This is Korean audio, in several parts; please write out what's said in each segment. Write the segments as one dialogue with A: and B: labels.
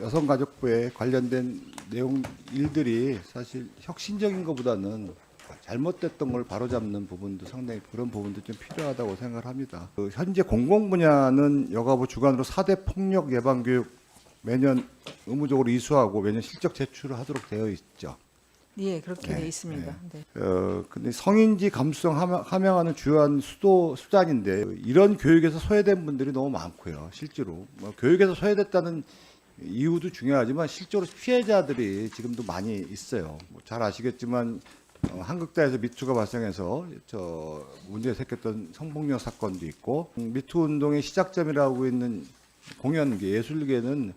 A: 여성가족부에 관련된 내용 일들이 사실 혁신적인 것보다는 잘못됐던 걸 바로잡는 부분도 상당히 그런 부분도 좀 필요하다고 생각을 합니다. 그 현재 공공 분야는 여가부 주관으로 4대 폭력 예방 교육 매년 의무적으로 이수하고 매년 실적 제출을 하도록 되어 있죠.
B: 예, 그렇게
A: 네,
B: 돼 있습니다. 네.
A: 어, 근데 성인지 감수성 함양- 함양 하는 주요한 수도 수단인데 이런 교육에서 소외된 분들이 너무 많고요. 실제로 뭐 교육에서 소외됐다는 이유도 중요하지만 실제로 피해자들이 지금도 많이 있어요. 뭐잘 아시겠지만 어, 한국다에서 미투가 발생해서 저 문제 생겼던 성폭력 사건도 있고 음, 미투 운동의 시작점이라고 있는 공연계 예술계는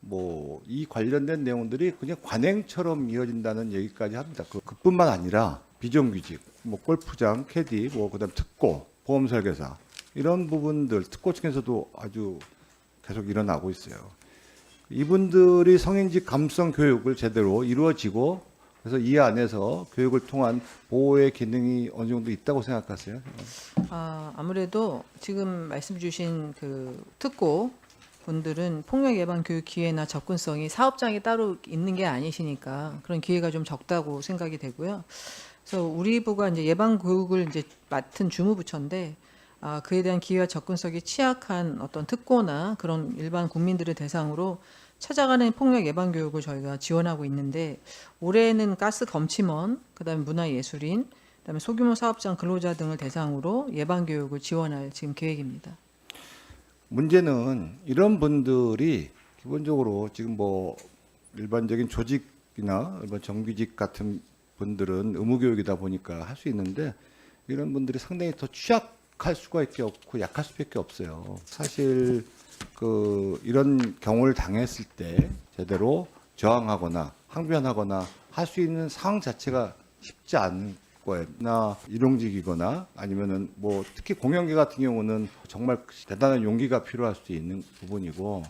A: 뭐 이 관련된 내용들이 그냥 관행처럼 이어진다는 얘기까지 합니다. 그, 그뿐만 아니라 비정규직, 뭐 골프장, 캐디, 뭐 그다음 특고, 보험 설계사 이런 부분들 특고층에서도 아주 계속 일어나고 있어요. 이분들이 성인직 감수성 교육을 제대로 이루어지고 그래서 이 안에서 교육을 통한 보호의 기능이 어느 정도 있다고 생각하세요?
B: 아, 아무래도 지금 말씀 주신 그 특고 분들은 폭력 예방 교육 기회나 접근성이 사업장에 따로 있는 게 아니시니까 그런 기회가 좀 적다고 생각이 되고요. 그래서 우리 부가 이제 예방 교육을 이제 맡은 주무부처인데 아, 그에 대한 기회와 접근성이 취약한 어떤 특고나 그런 일반 국민들을 대상으로 찾아가는 폭력 예방 교육을 저희가 지원하고 있는데 올해는 가스 검침원, 그다음에 문화예술인, 그다음에 소규모 사업장 근로자 등을 대상으로 예방 교육을 지원할 지금 계획입니다.
A: 문제는 이런 분들이 기본적으로 지금 뭐 일반적인 조직이나 일반 정규직 같은 분들은 의무 교육이다 보니까 할 수 있는데 이런 분들이 상당히 더 취약 할 수가 있게 없고 약할 수밖에 없어요. 사실 그 이런 경우를 당했을 때 제대로 저항하거나 항변하거나 할 수 있는 상황 자체가 쉽지 않을 거예요. 나 일용직이거나 아니면은 뭐 특히 공연계 같은 경우는 정말 대단한 용기가 필요할 수 있는 부분이고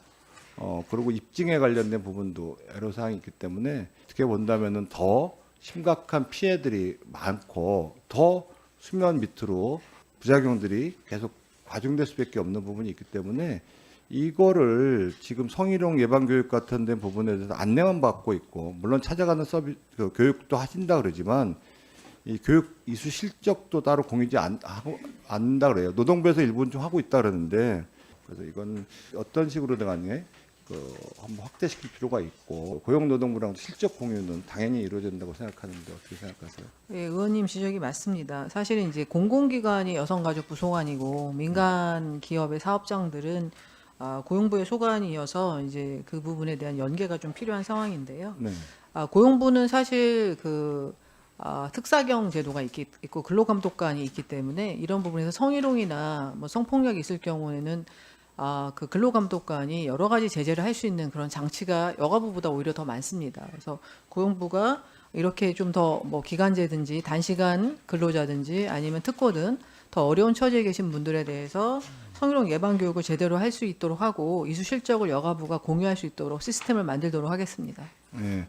A: 어 그리고 입증에 관련된 부분도 애로사항이 있기 때문에 어떻게 본다면은 더 심각한 피해들이 많고 더 수면 밑으로 부작용들이 계속 과중될 수밖에 없는 부분이 있기 때문에 이거를 지금 성희롱 예방 교육 같은 데 부분에 대해서 안내만 받고 있고 물론 찾아가는 서비 그 교육도 하신다 그러지만 이 교육 이수 실적도 따로 공유지 안 하고 않는다 그래요. 노동부에서 일부는 좀 하고 있다 그러는데 그래서 이건 어떤 식으로 들어가니 그 한번 확대시킬 필요가 있고 고용노동부랑 실적 공유는 당연히 이루어진다고 생각하는데 어떻게 생각하세요?
B: 예, 의원님 지적이 맞습니다. 사실은 이제 공공기관이 여성가족부 소관이고 민간 기업의 사업장들은 아, 고용부의 소관이어서 이제 그 부분에 대한 연계가 좀 필요한 상황인데요.
A: 네.
B: 아, 고용부는 사실 그 아, 특사경 제도가 있기, 있고 근로감독관이 있기 때문에 이런 부분에서 성희롱이나 뭐 성폭력이 있을 경우에는 아, 그 근로감독관이 여러 가지 제재를 할 수 있는 그런 장치가 여가부보다 오히려 더 많습니다. 그래서 고용부가 이렇게 좀 더 뭐 기간제든지 단시간 근로자든지 아니면 특고든 더 어려운 처지에 계신 분들에 대해서 성희롱 예방 교육을 제대로 할 수 있도록 하고 이수 실적을 여가부가 공유할 수 있도록 시스템을 만들도록 하겠습니다.
A: 네.